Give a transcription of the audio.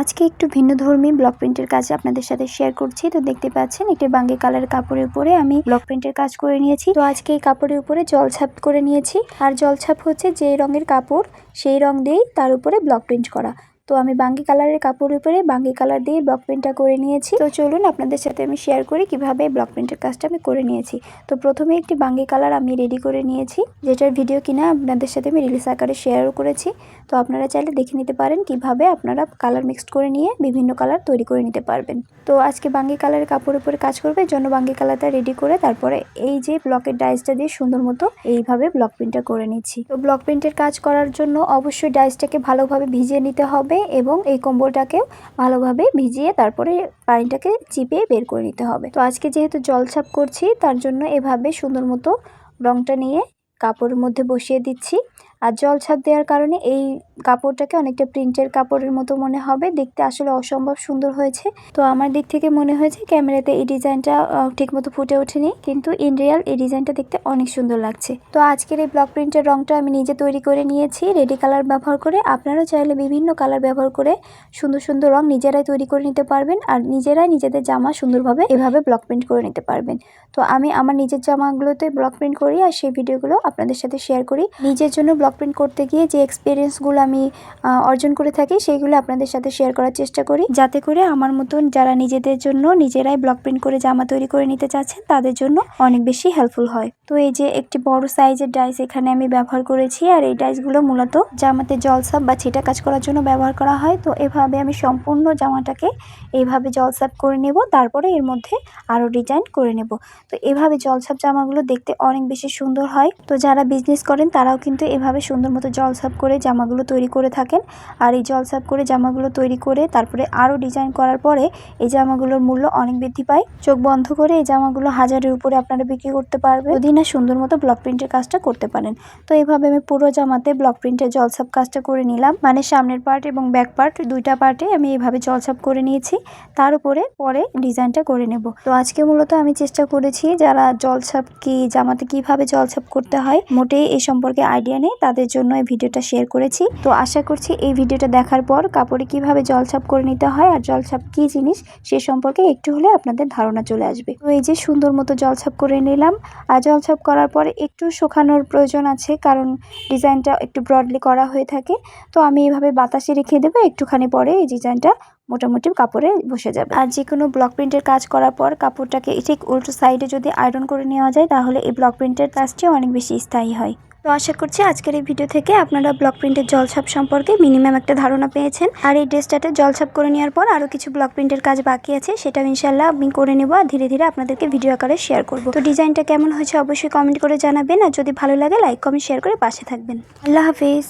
আজকে একটু ভিন্ন ধর্মী ব্লক প্রিন্টের কাজ আপনাদের সাথে শেয়ার করছি। তো দেখতে পাচ্ছেন একটি বাঙ্গি কালার কাপড়ের উপরে আমি ব্লক প্রিন্টের কাজ করে নিয়েছি। তো আজকে এই কাপড়ের উপরে জল ছাপ করে নিয়েছি। আর জলছাপ হচ্ছে যে রঙের কাপড়, সেই রং দিয়েই তার উপরে ব্লক প্রিন্ট করা। তো আমি বাঙ্গি কালারের কাপড়ের উপরে বাঙ্গি কালার দিয়ে ব্লক প্রিন্টটা করে নিয়েছি। তো চলুন আপনাদের সাথে আমি শেয়ার করি কীভাবে ব্লক প্রিন্টের কাজটা আমি করে নিয়েছি। তো প্রথমে একটি বাঙ্গি কালার আমি রেডি করে নিয়েছি, যেটার ভিডিও কিনা আপনাদের সাথে আমি রিলিজ আকারে শেয়ারও করেছি। তো আপনারা চাইলে দেখে নিতে পারেন কীভাবে আপনারা কালার মিক্সড করে নিয়ে বিভিন্ন কালার তৈরি করে নিতে পারবেন। তো আজকে বাঙ্গি কালারের কাপড়ের উপরে কাজ করবে জন্য বাঙ্গি কালারটা রেডি করে তারপরে এই যে ব্লকের ডাইসটা দিয়ে সুন্দর মতো এইভাবে ব্লক প্রিন্টটা করে নিচ্ছি। তো ব্লক প্রিন্টের কাজ করার জন্য অবশ্যই ডাইসটাকে ভালোভাবে ভিজিয়ে নিতে হবে। এবং এই কম্বলটাকেও ভালোভাবে ভিজিয়ে তারপরে পানিটাকে চিপে বের করে নিতে হবে। তো আজকে যেহেতু জলছাপ করছি, তার জন্য এভাবে সুন্দর মতো রংটা নিয়ে কাপড়ের মধ্যে বসিয়ে দিচ্ছি। আর জল ছাপ দেওয়ার কারণে এই কাপড়টাকে অনেকটা প্রিন্টের কাপড়ের মতো মনে হবে। দেখতে আসলে অসম্ভব সুন্দর হয়েছে। তো আমার দিক থেকে মনে হয়েছে ক্যামেরাতে এই ডিজাইনটা ঠিকমতো ফুটে ওঠেনি। কিন্তু ইন রিয়াল এই ডিজাইনটা দেখতে অনেক সুন্দর লাগছে। তো আজকের এই ব্লক প্রিন্টের রংটা আমি নিজে তৈরি করে নিয়েছি, রেডি কালার ব্যবহার করে। আপনারাও চাইলে বিভিন্ন কালার ব্যবহার করে সুন্দর সুন্দর রং নিজেরাই তৈরি করে নিতে পারবেন আর নিজেরাই নিজেদের জামা সুন্দরভাবে এভাবে ব্লক প্রিন্ট করে নিতে পারবেন। তো আমি আমার নিজের জামাগুলোতে ব্লক প্রিন্ট করি আর সেই ভিডিওগুলো আপনাদের সাথে শেয়ার করি। নিজের জন্য ব্লক প্রিন্ট করতে গিয়ে যে এক্সপিরিয়েন্সগুলো আমি অর্জন করে থাকি, সেইগুলো আপনাদের সাথে শেয়ার করার চেষ্টা করি। যাতে করে আমার মতন যারা নিজেদের জন্য নিজেরাই ব্লক প্রিন্ট করে জামা তৈরি করে নিতে চাচ্ছেন, তাদের জন্য অনেক বেশি হেল্পফুল হয়। তো এই যে একটি বড় সাইজের ডাইস এখানে আমি ব্যবহার করেছি, আর এই ডাইসগুলো মূলত জামাতে জলসাপ বা ছিটা কাজ করার জন্য ব্যবহার করা হয়। তো এভাবে আমি সম্পূর্ণ জামাটাকে এইভাবে জলসাপ করে নেব, তারপরে এর মধ্যে আরও ডিজাইন করে নেব। তো এভাবে জলসাপ জামাগুলো দেখতে অনেক বেশি সুন্দর হয়। তো যারা বিজনেস করেন, তারাও কিন্তু এভাবে সুন্দর মতো জলছাপ করে জামাগুলো তৈরি করে থাকেন। আর এই জলছাপ করে জামাগুলো তৈরি করে তারপরে আরও ডিজাইন করার পরে এই জামাগুলোর মূল্য অনেক বৃদ্ধি পায়। চোখ বন্ধ করে এই জামাগুলো হাজারের উপরে আপনারা বিক্রি করতে পারবেন। যদি না সুন্দর মতো ব্লক প্রিন্টের কাজটা করতে পারেন। তো এইভাবে আমি পুরো জামাতে ব্লক প্রিন্টের জলছাপ কাজটা করে নিলাম। মানে সামনের পার্ট এবং ব্যাক পার্ট দুইটা পার্টে আমি এইভাবে জলছাপ করে নিয়েছি। তার উপরে পরে ডিজাইনটা করে নেব। তো আজকে মূলত আমি চেষ্টা করেছি যারা জলছাপ কি জামাতে কীভাবে জলছাপ করতে হয়, মোটেই এই সম্পর্কে আইডিয়া নেই। তাদের জন্য এই ভিডিওটা শেয়ার করেছি। তো আশা করছি এই ভিডিওটা দেখার পর কাপড়ে কীভাবে জলছাপ করে নিতে হয় আর জলছাপ কি জিনিস সে সম্পর্কে একটু হলে আপনাদের ধারণা চলে আসবে। তো এই যে সুন্দর মতো জলছাপ করে নিলাম। আর জলছাপ করার পরে একটু শুকানোর প্রয়োজন আছে কারণ ডিজাইনটা একটু ব্রডলি করা হয়ে থাকে। তো আমি এভাবে বাতাসে রেখে দেবো, একটুখানি পরে এই ডিজাইনটা মোটামুটি কাপড়ে বসে যাবে। আর যে কোনো ব্লক প্রিন্টের কাজ করার পর কাপড়টাকে ঠিক উল্টো সাইডে যদি আয়রন করে নেওয়া যায় তাহলে এই ব্লক প্রিন্টের কাজটি অনেক বেশি স্থায়ী হয়। তো আশা করছি আজকের এই ভিডিও থেকে আপনারা ব্লক প্রিন্টের জলছাপ সম্পর্কে মিনিমাম একটা ধারণা পেয়েছেন। আর এই ড্রেসটাতে জলছাপ করে নেওয়ার পর আরও কিছু ব্লক প্রিন্টের কাজ বাকি আছে, সেটাও ইনশাল্লাহ আমি করে নেব আর ধীরে ধীরে আপনাদেরকে ভিডিও আকারে শেয়ার করব। তো ডিজাইনটা কেমন হয়েছে অবশ্যই কমেন্ট করে জানাবেন, আর যদি ভালো লাগে, লাইক, কমেন্ট, শেয়ার করে পাশে থাকবেন। আল্লাহ হাফিজ।